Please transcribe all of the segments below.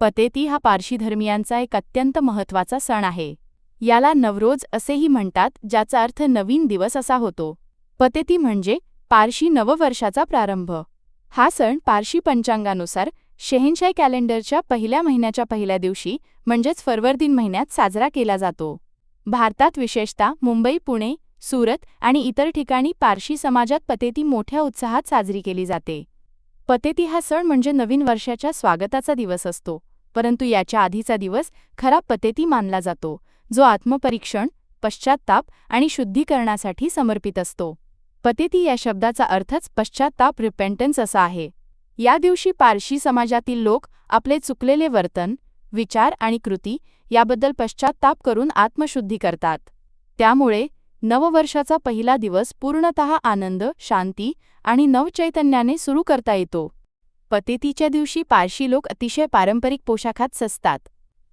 पतेती हा पारशी धर्मियांचा एक अत्यंत महत्त्वाचा सण आहे. याला नवरोज असेही म्हणतात ज्याचा अर्थ नवीन दिवस असा होतो. पतेती म्हणजे पारशी नववर्षाचा प्रारंभ. हा सण पारशी पंचांगानुसार शेहेनशाही कॅलेंडरच्या पहिल्या महिन्याच्या पहिल्या दिवशी म्हणजेच फरवरदिन महिन्यात साजरा केला जातो. भारतात विशेषतः मुंबई पुणे सुरत आणि इतर ठिकाणी पारशी समाजात पतेती मोठ्या उत्साहात साजरी केली जाते. पतेती हा सण म्हणजे नवीन वर्षाच्या स्वागताचा दिवस असतो. परंतु याच्या आधीचा दिवस खरा पतेती मानला जातो जो आत्मपरीक्षण पश्चात्ताप आणि शुद्धीकरणासाठी समर्पित असतो. पतेती या शब्दाचा अर्थच पश्चात्ताप रिपेंटन्स असा आहे. या दिवशी पारशी समाजातील लोक आपले चुकलेले वर्तन विचार आणि कृती याबद्दल पश्चात्ताप करून आत्मशुद्धी करतात. त्यामुळे नववर्षाचा पहिला दिवस पूर्णतः आनंद शांती आणि नवचैतन्याने सुरू करता येतो. पतेतीच्या दिवशी पारशी लोक अतिशय पारंपरिक पोशाखात सजतात.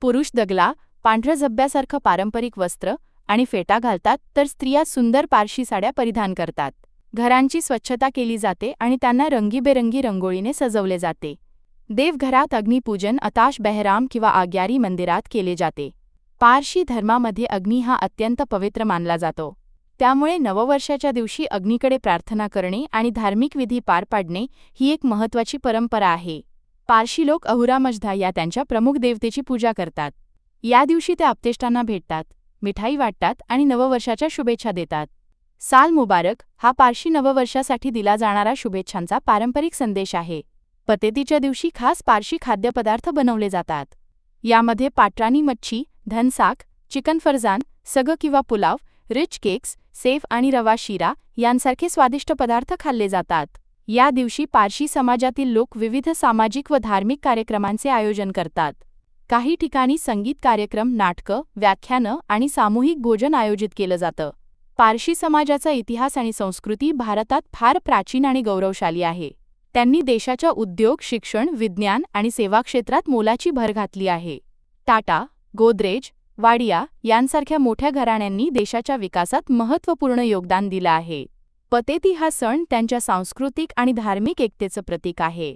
पुरुष दगला पांढऱ्या झब्ब्यासारखं पारंपरिक वस्त्र आणि फेटा घालतात तर स्त्रिया सुंदर पारशी साड्या परिधान करतात. घरांची स्वच्छता केली जाते आणि त्यांना रंगीबेरंगी रंगोळीने सजवले जाते. देवघरात अग्निपूजन अताश बहराम किंवा आग्यारी मंदिरात केले जाते. पारशी धर्मामध्ये अग्नी हा अत्यंत पवित्र मानला जातो. त्यामुळे नववर्षाच्या दिवशी अग्नीकडे प्रार्थना करणे आणि धार्मिक विधी पार पाडणे ही एक महत्त्वाची परंपरा आहे. पारशी लोक अहुरामजधा या त्यांच्या प्रमुख देवतेची पूजा करतात. या दिवशी ते आपतेष्टांना भेटतात मिठाई वाटतात आणि नववर्षाच्या शुभेच्छा देतात. साल मुबारक हा पारशी नववर्षासाठी दिला जाणारा शुभेच्छांचा पारंपरिक संदेश आहे. पतेतीच्या दिवशी खास पारशी खाद्यपदार्थ बनवले जातात. यामध्ये पाटराणी मच्छी धनसाक चिकन फरजान सग किंवा पुलाव रिच केक्स सेफ आणि रवा शिरा यांसारखे स्वादिष्ट पदार्थ खाल्ले जातात. या दिवशी पारशी समाजातील लोक विविध सामाजिक व धार्मिक कार्यक्रमांचे आयोजन करतात. काही ठिकाणी संगीत कार्यक्रम नाटकं व्याख्यानं आणि सामूहिक भोजन आयोजित केलं जातं. पारशी समाजाचा इतिहास आणि संस्कृती भारतात फार प्राचीन आणि गौरवशाली आहे. त्यांनी देशाच्या उद्योग शिक्षण विज्ञान आणि सेवा क्षेत्रात मोलाची भर घातली आहे. टाटा गोदरेज वाडिया यांसारख्या मोठ्या घराण्यांनी देशाच्या विकासात महत्त्वपूर्ण योगदान दिलं आहे. पतेती हा सण त्यांच्या सांस्कृतिक आणि धार्मिक एकतेचं प्रतीक आहे.